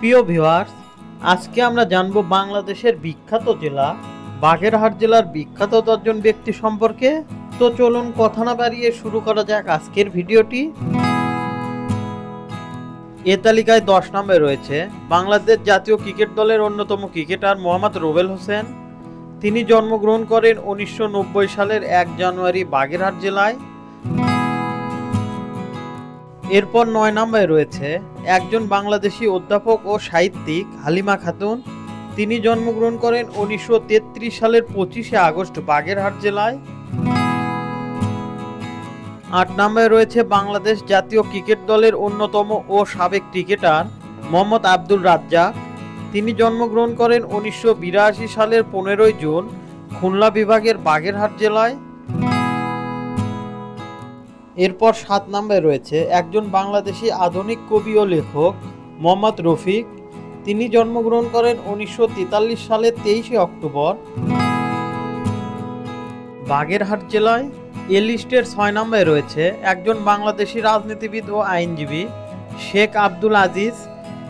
প্রিয় ভিউয়ার্স, আজকে আমরা জানব বাংলাদেশের বিখ্যাত জেলা, বাগেরহাট জেলার বিখ্যাত দশজন ব্যক্তি সম্পর্কে। তো চলুন কথা না বাড়িয়ে শুরু করা যাক আজকের ভিডিওটি। এ তালিকায় দশ নম্বরে রয়েছে, বাংলাদেশ জাতীয় ক্রিকেট দলের অন্যতম ক্রিকেটার মোহাম্মদ রোবেল হোসেন। তিনি জন্মগ্রহণ করেন উনিশশো নব্বই সালের এক জানুয়ারি বাগেরহাট জেলায়। এরপর নয় নম্বরে রয়েছে একজন বাংলাদেশি অধ্যাপক ও সাহিত্যিক হালিমা খাতুন। তিনি জন্মগ্রহণ করেন উনিশশো তেত্রিশ সালের পঁচিশে আগস্ট বাগেরহাট জেলায়। আট নম্বরে রয়েছে বাংলাদেশ জাতীয় ক্রিকেট দলের অন্যতম ও সাবেক ক্রিকেটার মোহাম্মদ আব্দুল রাজ্জাক। তিনি জন্মগ্রহণ করেন উনিশশো বিরাশি সালের পনেরোই জুন খুলনা বিভাগের বাগেরহাট জেলায়। এরপর সাত নম্বরে রয়েছে একজন বাংলাদেশি আধুনিক কবি ও লেখক মোহাম্মদ রফিক। তিনি জন্মগ্রহণ করেন উনিশশো তেতাল্লিশ সালের তেইশে অক্টোবর। বাগেরহাট জেলায় এ লিস্টের ছয় নম্বরে রয়েছে একজন বাংলাদেশি রাজনীতিবিদ ও আইনজীবী শেখ আব্দুল আজিজ।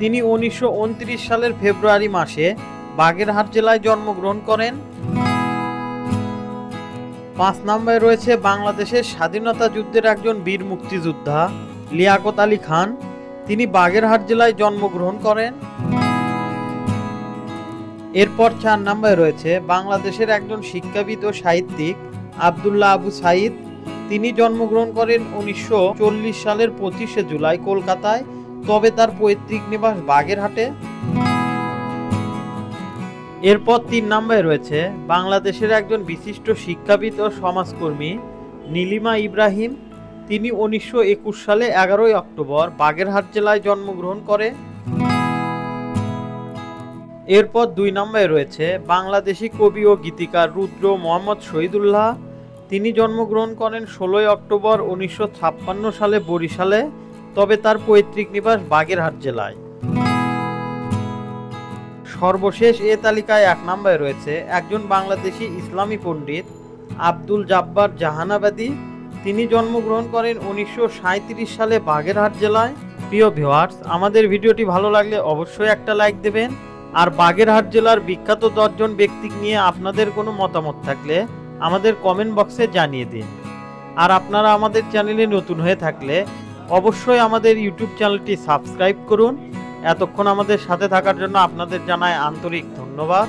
তিনি উনিশশো উনত্রিশ সালের ফেব্রুয়ারি মাসে বাগেরহাট জেলায় জন্মগ্রহণ করেন। পাঁচ নম্বরে রয়েছে বাংলাদেশের স্বাধীনতা যুদ্ধের একজন বীর মুক্তিযোদ্ধা লিয়াকত আলী খান। তিনি বাগেরহাট জেলায় জন্মগ্রহণ করেন। এরপর চার নম্বরে রয়েছে বাংলাদেশের একজন শিক্ষাবিদ ও সাহিত্যিক আবদুল্লাহ আবু সাইদ। তিনি জন্মগ্রহণ করেন উনিশশো চল্লিশ সালের পঁচিশে জুলাই কলকাতায়, তবে তার পৈতৃক নিবাস বাগেরহাটে। এরপর তিন নম্বরে রয়েছে বাংলাদেশের একজন বিশিষ্ট শিক্ষাবিদ ও সমাজকর্মী, নীলিমা ইব্রাহিম। তিনি উনিশশো একুশ সালে এগারোই অক্টোবর বাগেরহাট জেলায় জন্মগ্রহণ করে। এরপর দুই নম্বরে রয়েছে বাংলাদেশি কবি ও গীতিকার রুদ্র মোহাম্মদ শহীদুল্লাহ। তিনি জন্মগ্রহণ করেন ষোলোই অক্টোবর উনিশশো ছাপ্পান্ন সালে বরিশালে, তবে তার পৈতৃক নিবাস বাগেরহাট জেলায়। সর্বশেষ এ তালিকায় এক নম্বরে রয়েছে একজন বাংলাদেশি ইসলামী পণ্ডিত আব্দুল জাব্বার জাহানাবাদী। তিনি জন্মগ্রহণ করেন উনিশশো সাঁইত্রিশ সালে বাগেরহাট জেলায়। প্রিয় ভিওয়ার্স আমাদের ভিডিওটি ভালো লাগলে অবশ্যই একটা লাইক দেবেন। আর বাগেরহাট জেলার বিখ্যাত দশজন ব্যক্তি নিয়ে আপনাদের কোনো মতামত থাকলে আমাদের কমেন্ট বক্সে জানিয়ে দিন। আর আপনারা আমাদের চ্যানেলে নতুন হয়ে থাকলে অবশ্যই আমাদের ইউটিউব চ্যানেলটি সাবস্ক্রাইব করুন। এতক্ষণ আমাদের সাথে থাকার জন্য আপনাদের জানায় আন্তরিক ধন্যবাদ।